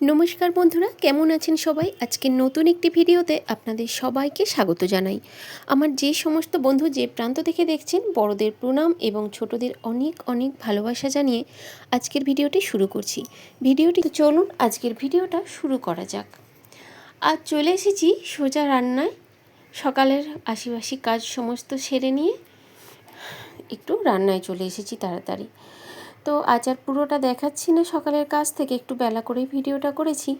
নমস্কার বন্ধুরা, কেমন আছেন সবাই? আজকের নতুন একটি ভিডিওতে আপনাদের সবাইকে স্বাগত জানাই। আমার যে সমস্ত বন্ধু যে প্রান্ত থেকে দেখছেন, বড়দের প্রণাম এবং ছোটদের অনেক অনেক ভালোবাসা জানিয়ে আজকের ভিডিওটি শুরু করছি। ভিডিওটি চলুন আজকের ভিডিওটা শুরু করা যাক। আজ চলে এসেছি সোজা রান্নায়। সকালের আশিবাসি কাজ সমস্ত সেরে নিয়ে একটু রান্নায় চলে এসেছি তাড়াতাড়ি। তো আজ আর পুরোটা দেখাচ্ছি না। সকালের কাজ থেকে একটু বেলা করেই ভিডিওটা করেছি।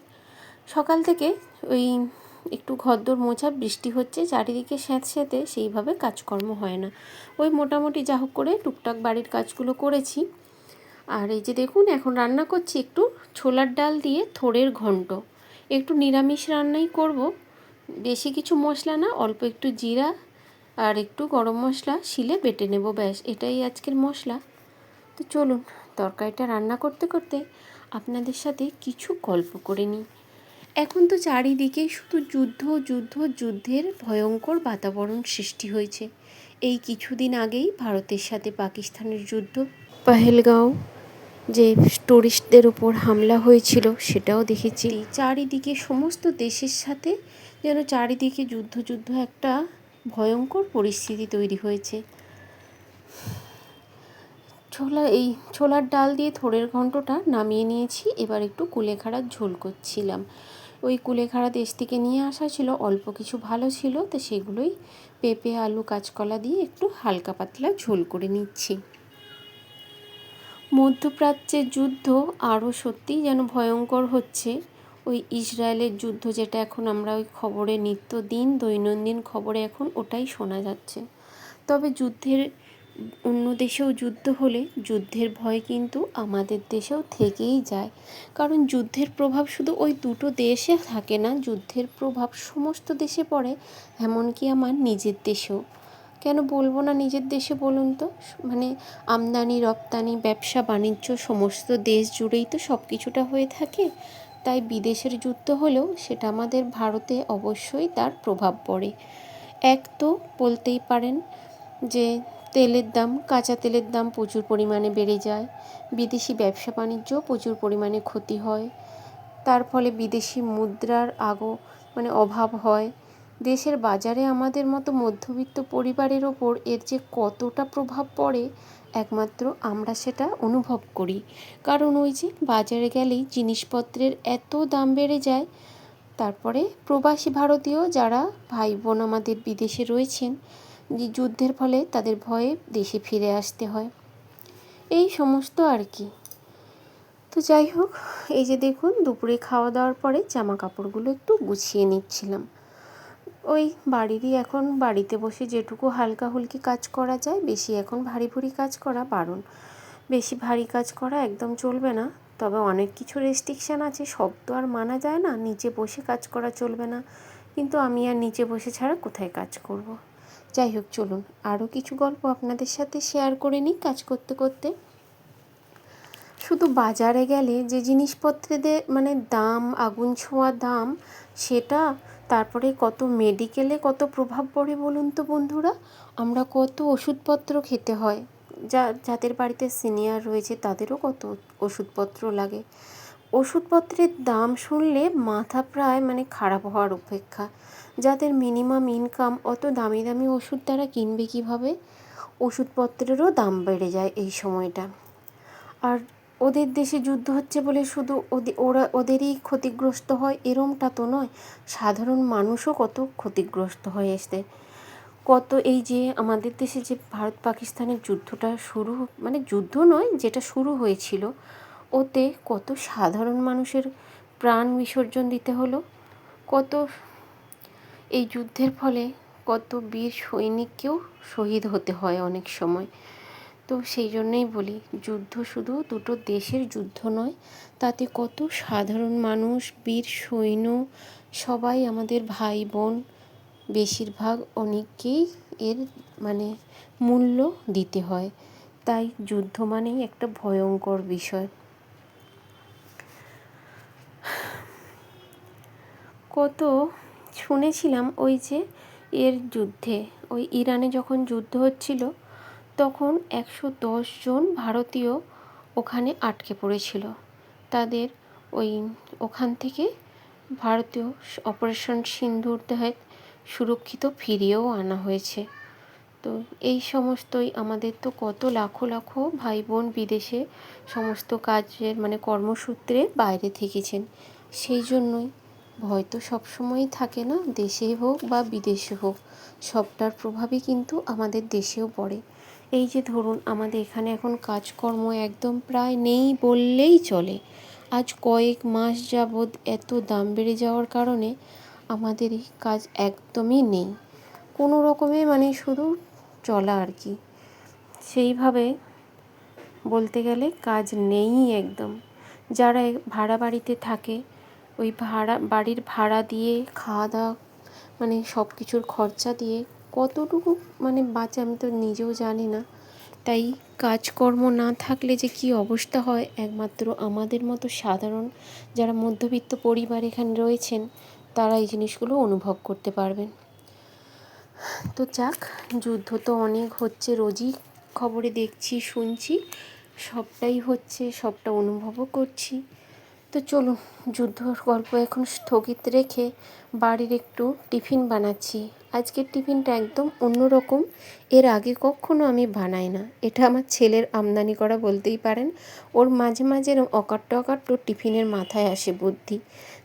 সকাল থেকে ওই একটু ঘরদোর মোছা, বৃষ্টি হচ্ছে, চারিদিকে স্যাঁত স্যাঁতে সেইভাবে কাজকর্ম হয় না। ওই মোটামুটি যা হোক করে টুকটাক বাড়ির কাজগুলো করেছি। আর এই যে দেখুন, এখন রান্না করছি একটু ছোলার ডাল দিয়ে থোড়ের ঘন্ট। একটু নিরামিষ রান্নাই করব। বেশি কিছু মশলা না, অল্প একটু জিরা আর একটু গরম মশলা শিলে বেটে নেব, ব্যাস। এটাই আজকের মশলা। তো চলুন তরকারিটা রান্না করতে করতে আপনাদের সাথে কিছু গল্প করে নিই। এখন তো চারিদিকে শুধু যুদ্ধ যুদ্ধ যুদ্ধের ভয়ঙ্কর বাতাবরণ সৃষ্টি হয়েছে। এই কিছুদিন আগেই ভারতের সাথে পাকিস্তানের যুদ্ধ। পাহেলগাঁও যে টুরিস্টদের ওপর হামলা হয়েছিল সেটাও দেখেছি। চারিদিকে সমস্ত দেশের সাথে যেন চারিদিকে যুদ্ধ যুদ্ধ একটা ভয়ঙ্কর পরিস্থিতি তৈরি হয়েছে। ছোলা, এই ছোলার ডাল দিয়ে থোড়ের ঘন্টটা নামিয়ে নিয়েছি। এবার একটু কুলেখাড়ার ঝোল করছিলাম। ওই কুলেখাড়া দেশ থেকে নিয়ে আসা ছিল, অল্প কিছু ভালো ছিল, তো সেগুলোই পেঁপে, আলু, কাঁচকলা দিয়ে একটু হালকা পাতলা ঝোল করে নিচ্ছি। মধ্যপ্রাচ্যের যুদ্ধ আরও সত্যিই যেন ভয়ঙ্কর হচ্ছে। ওই ইসরায়েলের যুদ্ধ যেটা এখন আমরা ওই খবরে নিত্যদিন দৈনন্দিন খবরে এখন ওটাই শোনা যাচ্ছে। তবে যুদ্ধের অন্য দেশেও যুদ্ধ হলে যুদ্ধের ভয় কিন্তু আমাদের দেশেও থেকেই যায়। কারণ যুদ্ধের প্রভাব শুধু ওই দুটো দেশে থাকে না, যুদ্ধের প্রভাব সমস্ত দেশে পড়ে, এমনকি আমার নিজের দেশেও। কেন বলব না নিজের দেশে বলুন তো? মানে আমদানি, রপ্তানি, ব্যবসা, বাণিজ্য সমস্ত দেশ জুড়েই তো সব কিছুটা হয়ে থাকে। তাই বিদেশের যুদ্ধ হলেও সেটা আমাদের ভারতে অবশ্যই তার প্রভাব পড়ে। এক তো বলতেই পারেন যে তেলের দাম, কাঁচা তেলের দাম প্রচুর পরিমাণে বেড়ে যায়। বিদেশি ব্যবসা বাণিজ্য প্রচুর পরিমাণে ক্ষতি হয়। তার ফলে বিদেশি মুদ্রার আগো মানে অভাব হয়। দেশের বাজারে আমাদের মতো মধ্যবিত্ত পরিবারের ওপর এর যে কতটা প্রভাব পড়ে, একমাত্র আমরা সেটা অনুভব করি। কারণ ওই যে বাজারে গেলেই জিনিসপত্রের এত দাম বেড়ে যায়। তারপরে প্রবাসী ভারতীয় যারা ভাই বোন আমাদের বিদেশে রয়েছেন যুদ্ধের ফলে তাদের ভয়ে দেশে ফিরে আসতে হয়। এই সমস্ত আর কি। তো যাই হোক, এই যে দেখুন, দুপুরে খাওয়া দাওয়ার পরে জামা কাপড়গুলো একটু গুছিয়ে নিচ্ছিলাম। ওই বাড়িরই এখন বাড়িতে বসে যেটুকু হালকা হুলকি কাজ করা যায়, বেশি এখন ভারী ভুরি কাজ করা বারণ। বেশি ভারী কাজ করা একদম চলবে না, তবে অনেক কিছু রেস্ট্রিকশান আছে, সব তো আর মানা যায় না, নিচে বসে কাজ করা চলবে না। কিন্তু আমি আর নিচে বসে ছাড়া কোথায় কাজ করব। যাই হোক, চলুন। আরও কিছু গল্প আপনাদের সাথে শেয়ার করে নিই কাজ করতে করতে। শুধু বাজারে গেলে যে জিনিসপত্রেদের মানে দাম, আগুন ছোঁয়া দাম, সেটা তারপরে কত মেডিকেলে কত প্রভাব পড়ে বলুন তো বন্ধুরা? আমরা কত ওষুধপত্র খেতে হয়। যা যাদের বাড়িতে সিনিয়র রয়েছে তাদেরও কত ওষুধপত্র লাগে। ওষুধপত্রের দাম শুনলে মাথা প্রায় মানে খারাপ হওয়ার অপেক্ষা। যাদের মিনিমাম ইনকাম অত দামি দামি ওষুধ তারা কিনবে কীভাবে? ওষুধপত্রেরও দাম বেড়ে যায় এই সময়টা। আর ওদের দেশে যুদ্ধ হচ্ছে বলে শুধু ওরা ওদেরই ক্ষতিগ্রস্ত হয় এরমটা তো নয়, সাধারণ মানুষও কত ক্ষতিগ্রস্ত হয়ে এসছে। কত এই যে আমাদের দেশে যে ভারত পাকিস্তানের যুদ্ধটা শুরু মানে যুদ্ধ নয়, যেটা শুরু হয়েছিল ওতে কত সাধারণ মানুষের প্রাণ বিসর্জন দিতে হলো? কত এই যুদ্ধের ফলে কত বীর সৈনিককেও শহীদ হতে হয় অনেক সময়। তো সেই জন্যই বলি, যুদ্ধ শুধু দুটো দেশের যুদ্ধ নয়, তাতে কত সাধারণ মানুষ, বীর, সৈন্য, সবাই আমাদের ভাই বোন বেশিরভাগ অনেককেই এর মানে মূল্য দিতে হয়। তাই যুদ্ধ মানেই একটা ভয়ঙ্কর বিষয়। কত শুনেছিলাম ওই যে এর যুদ্ধে, ওই ইরানে যখন যুদ্ধ হচ্ছিল, তখন একশো জন ভারতীয় ওখানে আটকে পড়েছিল। তাদের ওই ওখান থেকে ভারতীয় অপারেশন সিন্দুর দেহে সুরক্ষিত ফিরিয়েও আনা হয়েছে। তো এই সমস্তই আমাদের তো কত লাখো লাখো ভাই বোন বিদেশে সমস্ত কাজের মানে কর্মসূত্রে বাইরে থেকেছেন। সেই জন্যই ভয় তো সবসময়ই থাকে না, দেশে হোক বা বিদেশে হোক। সবটার প্রভাবই কিন্তু আমাদের দেশেও পড়ে। এই যে ধরুন, আমাদের এখানে এখন কাজকর্ম একদম প্রায় নেই বললেই চলে। আজ কয়েক মাস যাবৎ এত দাম বেড়ে যাওয়ার কারণে আমাদের এই কাজ একদমই নেই। কোনো রকমে মানে শুধু চলা আর কি। সেইভাবে বলতে গেলে কাজ নেই একদম। যারা ভাড়া বাড়িতে থাকে ওই ভাড়া, বাড়ির ভাড়া দিয়ে খাওয়া দাওয়া মানে সব কিছুর খরচা দিয়ে কতটুকু মানে বাঁচে আমি তো নিজেও জানি না। তাই কাজকর্ম না থাকলে যে কী অবস্থা হয়, একমাত্র আমাদের মতো সাধারণ যারা মধ্যবিত্ত পরিবার এখানে রয়েছেন, তারা এই জিনিসগুলো অনুভব করতে পারবেন। তো যাক, যুদ্ধ তো অনেক হচ্ছে, রোজই খবরে দেখছি, শুনছি, সবটাই হচ্ছে, সবটা অনুভবও করছি। তো চলুন যুদ্ধর গল্প এখন স্থগিত রেখে বাড়ির একটু টিফিন বানাচ্ছি। আজকের টিফিনটা একদম অন্যরকম। এর আগে কখনো আমি বানাই না। এটা আমার ছেলের আমদানি করা বলতেই পারেন। ওর মাঝে মাঝে অকাট্ট অকাট্ট টিফিনের মাথায় আসে বুদ্ধি।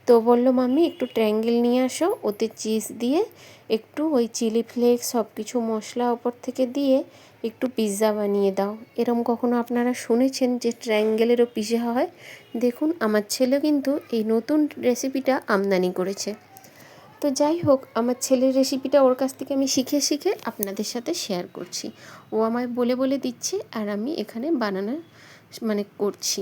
তো বলল, মাম্মি, একটু ট্র্যাঙ্গেল নিয়ে আসো, ওতে চিজ দিয়ে, একটু ওই চিলি ফ্লেক্স সব কিছু মশলা ওপর থেকে দিয়ে একটু পিৎজা বানিয়ে দাও। এরম কখনো আপনারা শুনেছেন যে ট্র্যাঙ্গেলেরও পিজা হয়? দেখুন, আমার ছেলে কিন্তু এই নতুন রেসিপিটা আমদানি করেছে। তো যাই হোক, আমার ছেলের রেসিপিটা ওর কাছ থেকে আমি শিখে শিখে আপনাদের সাথে শেয়ার করছি। ও আমায় বলে বলে দিচ্ছে, আর আমি এখানে বানানো মানে করছি।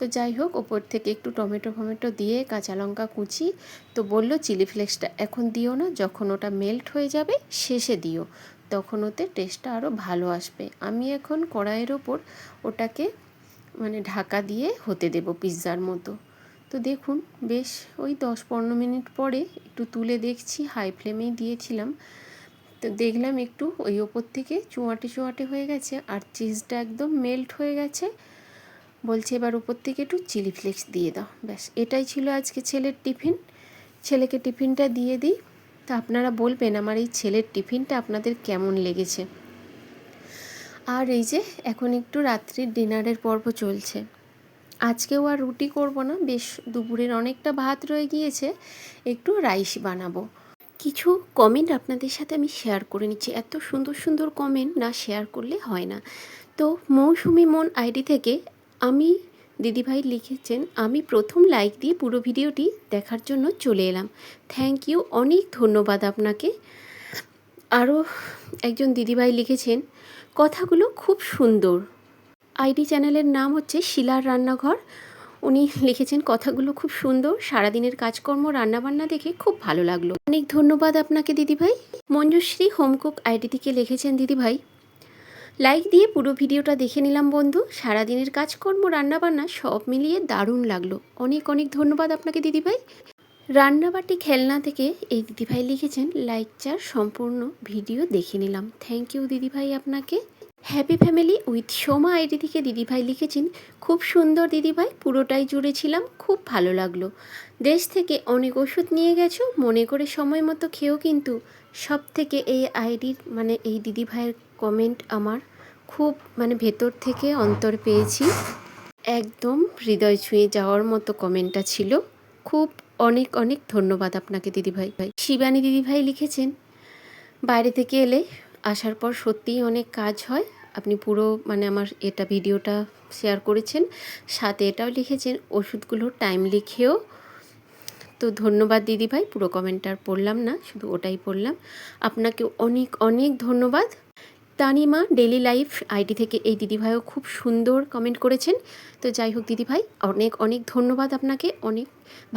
তো যাই হোক, ওপর থেকে একটু টমেটো ফমেটো দিয়ে কাঁচা লঙ্কা কুচি, তো বলল চিলি ফ্লেক্সটা এখন দিও না, যখন ওটা মেল্ট হয়ে যাবে শেষে দিও, তখন ওতে টেস্টটা আরও ভালো আসবে। আমি এখন কড়াইয়ের ওপর ওটাকে মানে ঢাকা দিয়ে হতে দেব পিৎজার মতো। তো দেখুন, বেশ ওই দশ পনেরো মিনিট পরে একটু তুলে দেখছি হাই ফ্লেমেই দিয়েছিলাম। তো দেখলাম একটু ওই ওপর থেকে চুয়াটে চুয়াটে হয়ে গেছে, আর চিজটা একদম মেল্ট হয়ে গেছে। বলছে, এবার উপর থেকে একটু চিলি ফ্লেক্স দিয়ে দাও। ব্যাস, এটাই ছিল আজকে ছেলের টিফিন। ছেলেকে টিফিনটা দিয়ে দিই। তা আপনারা বলবেন, আমার এই ছেলের টিফিনটা আপনাদের কেমন লেগেছে? আর এই যে, এখন একটু রাত্রির ডিনারের পর্ব চলছে। আজকেও আর রুটি করব না, বেশ দুপুরের অনেকটা ভাত রয়ে গিয়েছে, একটু রাইস বানাবো। কিছু কমেন্ট আপনাদের সাথে আমি শেয়ার করে নিচ্ছি। এত সুন্দর সুন্দর কমেন্ট না শেয়ার করলে হয় না। তো মৌসুমি মন আইডি থেকে আমি, দিদিভাই লিখেছেন, আমি প্রথম লাইক দিয়ে পুরো ভিডিওটি দেখার জন্য চলে এলাম। থ্যাংক ইউ অনেক ধন্যবাদ আপনাকে। আরও একজন দিদিভাই লিখেছেন, কথাগুলো খুব সুন্দর। আইডি চ্যানেলের নাম হচ্ছে শিলার রান্নাঘর। উনি লিখেছেন, কথাগুলো খুব সুন্দর, সারাদিনের কাজকর্ম, রান্নাবান্না দেখে খুব ভালো লাগল। অনেক ধন্যবাদ আপনাকে দিদিভাই। মঞ্জুশ্রী হোমকুক আইডি থেকে লিখেছেন দিদিভাই। লাইক দিয়ে পুরো ভিডিওটা দেখে নিলাম বন্ধু। সারাদিনের কাজকর্ম, রান্নাবান্না সব মিলিয়ে দারুণ লাগল। অনেক অনেক ধন্যবাদ আপনাকে, দিদিভাই। রান্নাবাটি খেলনা থেকে এই দিদিভাই লিখেছেন লাইক চার সম্পূর্ণ ভিডিও দেখে নিলাম। থ্যাংক ইউ দিদিভাই আপনাকে। Happy family with Soma ID থেকে দিদিভাই লিখেছেন, খুব সুন্দর দিদিভাই, পুরোটাই জুড়ে ছিলাম, খুব ভালো লাগল। দেশ থেকে অনেক ওষুধ নিয়ে গেছো, মনে করে সময় মতো খেয়েও কিন্তু। সব থেকে এই আইডির মানে এই দিদিভাইয়ের কমেন্ট আমার খুব মানে ভেতর থেকে অন্তর পেয়েছি। একদম হৃদয় ছুঁয়ে যাওয়ার মতো কমেন্টটা ছিল। খুব অনেক অনেক ধন্যবাদ আপনাকে, দিদিভাই। ভাই শিবানী দিদিভাই লিখেছেন, বাইরে থেকে এলে আসার পর সত্যিই অনেক কাজ হয়। আপনি পুরো মানে আমার এটা ভিডিওটা শেয়ার করেছেন। সাথে এটাও লিখেছেন, ওষুধগুলো টাইম লিখেও। তো ধন্যবাদ দিদিভাই, পুরো কমেন্টটা পড়লাম না, শুধু ওটাই পড়লাম। আপনাকে অনেক অনেক ধন্যবাদ। তানিমা ডেলি লাইফ আইডি থেকে এই দিদিভাইও খুব সুন্দর কমেন্ট করেছেন। তো যাই হোক দিদিভাই, অনেক অনেক ধন্যবাদ আপনাকে। অনেক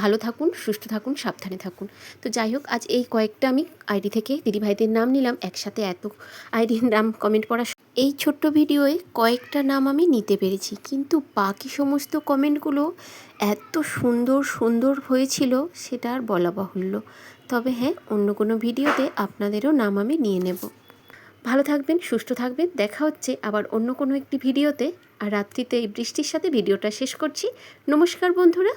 ভালো থাকুন, সুস্থ থাকুন, সাবধানে থাকুন। তো যাই হোক, আজ এই কয়েকটা আমি আইডি থেকে দিদিভাইদের নাম নিলাম, একসাথে এত আইডির নাম কমেন্ট পড়া এই ছোট্ট ভিডিওয়ে কয়েকটা নাম আমি নিতে পেরেছি, কিন্তু বাকি সমস্ত কমেন্টগুলো এত সুন্দর সুন্দর হয়েছিল, সেটা আর বলা বাহুল্য। তবে হ্যাঁ অন্য কোনো ভিডিওতে আপনাদেরও নাম আমি নিয়ে নেব। ভালো থাকবেন, সুস্থ থাকবেন। দেখা হচ্ছে আবার অন্য কোনো একটি ভিডিওতে। আর রাত্রিতে এই বৃষ্টির সাথে ভিডিওটা শেষ করছি। নমস্কার বন্ধুরা।